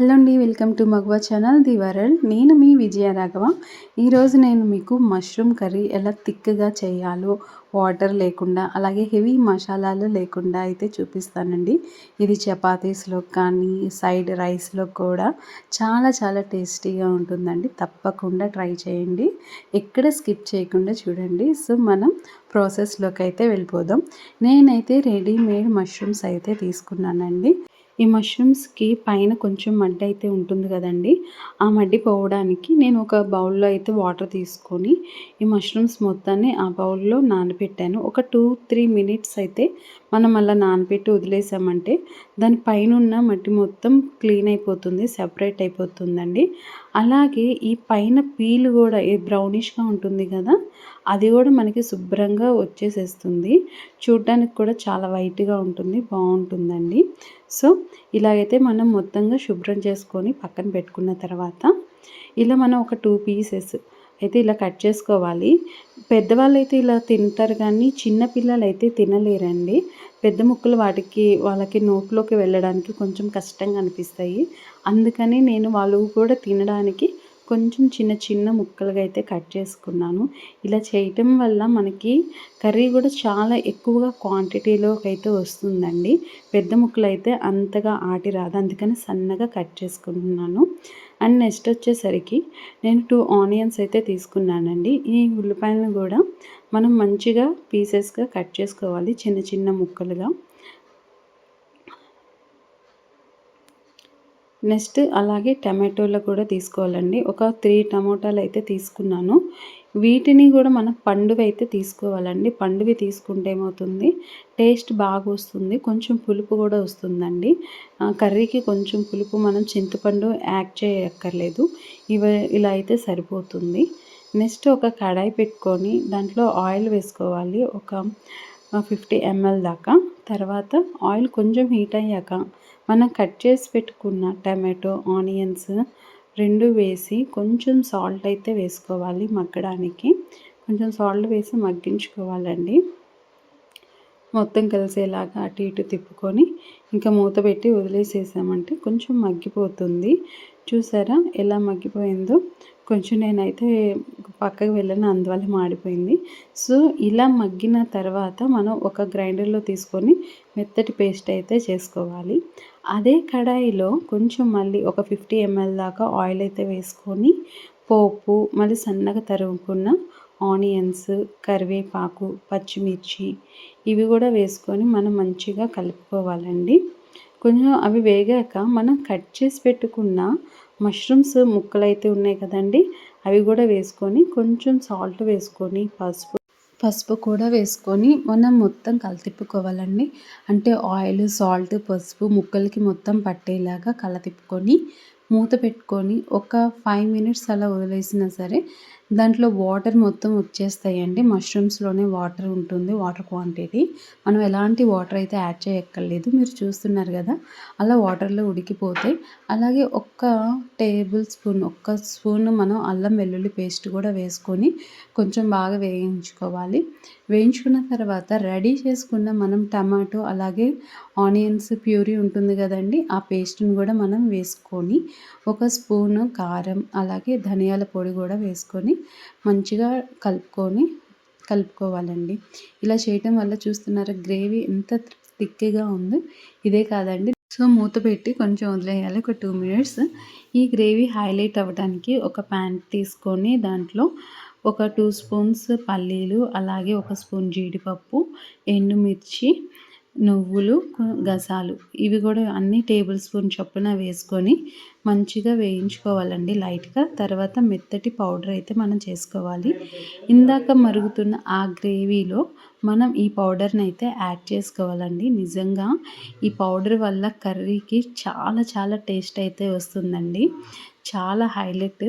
Hello అండి welcome to మగవా channel the world నేను మీ విజయ రాఘవ. ఈరోజు నేను మీకు మష్రూమ్ కర్రీ ఎలా థిక్గా చేయాలో వాటర్ లేకుండా అలాగే హెవీ మసాలాలు లేకుండా అయితే చూపిస్తానండి. ఇది చపాతీస్లో కానీ సైడ్ రైస్లో కూడా చాలా చాలా టేస్టీగా ఉంటుందండి. తప్పకుండా ట్రై చేయండి. ఎక్కడ స్కిప్ చేయకుండా చూడండి. సో మనం ప్రాసెస్లోకి అయితే వెళ్ళిపోదాం. నేనైతే రెడీమేడ్ మష్రూమ్స్ అయితే తీసుకున్నానండి. ఈ మష్రూమ్స్కి పైన కొంచెం మడ్డి అయితే ఉంటుంది కదండి. ఆ మడ్డి పోవడానికి నేను ఒక బౌల్లో అయితే వాటర్ తీసుకొని ఈ మష్రూమ్స్ మొత్తాన్ని ఆ బౌల్లో నానబెట్టాను ఒక టూ త్రీ మినిట్స్ అయితే మనం అలా నానబెట్టి వదిలేసామంటే దాని పైన ఉన్న మట్టి మొత్తం క్లీన్ అయిపోతుంది సెపరేట్ అయిపోతుందండి. అలాగే ఈ పైన పీల్ కూడా బ్రౌనిష్గా ఉంటుంది కదా అది కూడా మనకి శుభ్రంగా వచ్చేసేస్తుంది. చూడ్డానికి కూడా చాలా వైట్గా ఉంటుంది బాగుంటుందండి. సో ఇలాగైతే మనం మొత్తంగా శుభ్రం చేసుకొని పక్కన పెట్టుకున్న తర్వాత ఇలా మనం ఒక టూ పీసెస్ అయితే ఇలా కట్ చేసుకోవాలి. పెద్దవాళ్ళు అయితే ఇలా తింటారు కానీ చిన్నపిల్లలు అయితే తినలేరండి. పెద్ద ముక్కలు వాటికి వాళ్ళకి నోట్లోకి వెళ్ళడానికి కొంచెం కష్టంగా అనిపిస్తాయి. అందుకని నేను వాళ్ళు కూడా తినడానికి కొంచెం చిన్న చిన్న ముక్కలుగా అయితే కట్ చేసుకున్నాను. ఇలా చేయటం వల్ల మనకి కర్రీ కూడా చాలా ఎక్కువగా క్వాంటిటీలోకి అయితే వస్తుందండి. పెద్ద ముక్కలు అయితే అంతగా ఆటి రాదు అందుకని సన్నగా కట్ చేసుకుంటున్నాను. అండ్ నెక్స్ట్ వచ్చేసరికి నేను టూ ఆనియన్స్ అయితే తీసుకున్నానండి. ఈ ఉల్లిపాయలను కూడా మనం మంచిగా పీసెస్గా కట్ చేసుకోవాలి చిన్న చిన్న ముక్కలుగా. నెక్స్ట్ అలాగే టమాటోలు కూడా తీసుకోవాలండి. ఒక త్రీ టమాటాలు అయితే తీసుకున్నాను. వీటిని కూడా మనం పండువి అయితే తీసుకోవాలండి. పండువి తీసుకుంటే ఏమవుతుంది? టేస్ట్ బాగా వస్తుంది. కొంచెం పులుపు కూడా వస్తుందండి. కర్రీకి కొంచెం పులుపు మనం చింతపండు యాడ్ చేయక్కర్లేదు. ఇవ ఇలా అయితే సరిపోతుంది. నెక్స్ట్ ఒక కడాయి పెట్టుకొని దాంట్లో ఆయిల్ వేసుకోవాలి. ఒక ఫిఫ్టీ ఎంఎల్ దాకా. తర్వాత ఆయిల్ కొంచెం హీట్ అయ్యాక మనం కట్ చేసి పెట్టుకున్న టమాటో ఆనియన్స్ రెండు వేసి కొంచెం సాల్ట్ అయితే వేసుకోవాలి మగ్గడానికి. కొంచెం సాల్ట్ వేసి మగ్గించుకోవాలండి. మొత్తం కలిసేలాగా అటు ఇటు తిప్పుకొని ఇంకా మూత పెట్టి వదిలేసేసామంటే కొంచెం మగ్గిపోతుంది. చూసారా ఎలా మగ్గిపోయిందో? కొంచెం నేనైతే పక్కకు వెళ్ళిన అందువల్ల మాడిపోయింది. సో ఇలా మగ్గిన తర్వాత మనం ఒక గ్రైండర్లో తీసుకొని మెత్తటి పేస్ట్ అయితే చేసుకోవాలి. అదే కడాయిలో కొంచెం మళ్ళీ ఒక ఫిఫ్టీ ఎంఎల్ దాకా ఆయిల్ అయితే వేసుకొని పోపు మళ్ళీ సన్నగా తరుగుకున్న ఆనియన్స్ కరివేపాకు పచ్చిమిర్చి ఇవి కూడా వేసుకొని మనం మంచిగా కలుపుకోవాలండి. కొంచెం అవి వేగాక మనం కట్ చేసి పెట్టుకున్న మష్రూమ్స్ ముక్కలు అయితే ఉన్నాయి కదండి అవి కూడా వేసుకొని కొంచెం సాల్ట్ వేసుకొని పసుపు పసుపు కూడా వేసుకొని మనం మొత్తం కలతిప్పుకోవాలండి. అంటే ఆయిల్ సాల్ట్ పసుపు ముక్కలకి మొత్తం పట్టేలాగా కలతిప్పుకొని మూత పెట్టుకొని ఒక ఫైవ్ మినిట్స్ అలా వదిలేసినా సరే దాంట్లో వాటర్ మొత్తం వచ్చేస్తాయండి. మష్రూమ్స్లోనే వాటర్ ఉంటుంది వాటర్ క్వాంటిటీ. మనం ఎలాంటి వాటర్ అయితే యాడ్ చేయక్కర్లేదు. మీరు చూస్తున్నారు కదా అలా వాటర్లో ఉడికిపోతాయి. అలాగే ఒక్క టేబుల్ స్పూన్ ఒక్క స్పూన్ మనం అల్లం వెల్లుల్లి పేస్ట్ కూడా వేసుకొని కొంచెం బాగా వేయించుకోవాలి. వేయించుకున్న తర్వాత రెడీ చేసుకున్న మనం టమాటో అలాగే ఆనియన్స్ ప్యూరీ ఉంటుంది కదండి ఆ పేస్ట్ని కూడా మనం వేసుకొని ఒక స్పూను కారం అలాగే ధనియాల పొడి కూడా వేసుకొని మంచిగా కలుపుకొని కలుపుకోవాలండి. ఇలా చేయటం వల్ల చూస్తున్నారా గ్రేవీ ఎంత థిక్గా ఉందో. ఇదే కాదండి. సో మూత పెట్టి కొంచెం వదిలేయాలి. ఒక టూ మినిట్స్. ఈ గ్రేవీ హైలైట్ అవ్వడానికి ఒక ప్యాన్ తీసుకొని దాంట్లో ఒక టూ స్పూన్స్ పల్లీలు అలాగే ఒక స్పూన్ జీడిపప్పు ఎండుమిర్చి నువ్వులు గసాలు. ఇవి కూడా అన్ని టేబుల్ స్పూన్ చొప్పున వేసుకొని మంచిగా వేయించుకోవాలండి లైట్గా. తర్వాత మెత్తటి పౌడర్ అయితే మనం చేసుకోవాలి. ఇందాక మరుగుతున్న ఆ గ్రేవీలో మనం ఈ పౌడర్ని అయితే యాడ్ చేసుకోవాలండి. నిజంగా ఈ పౌడర్ వల్ల కర్రీకి చాలా చాలా టేస్ట్ అయితే వస్తుందండి. చాలా హైలైట్.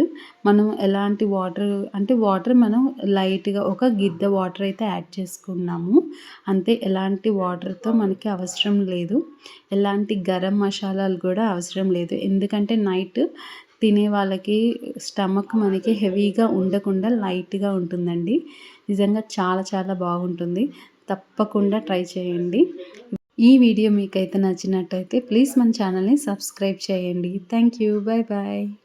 మనం ఎలాంటి వాటర్ అంటే వాటర్ మనం లైట్గా ఒక గిద్ద వాటర్ అయితే యాడ్ చేసుకున్నాము. అంతే ఎలాంటి వాటర్తో మనకి అవసరం లేదు. ఎలాంటి గరం మసాలాలు కూడా అవసరం లేదు. ఎందుకంటే నైట్ తినే వాళ్ళకి స్టమక్ మనకి హెవీగా ఉండకుండా లైట్గా ఉంటుందండి. నిజంగా చాలా చాలా బాగుంటుంది. తప్పకుండా ట్రై చేయండి. ఈ వీడియో మీకైతే నచ్చినట్టయితే ప్లీజ్ మన ఛానల్ని సబ్స్క్రైబ్ చేయండి. Thank you. Bye bye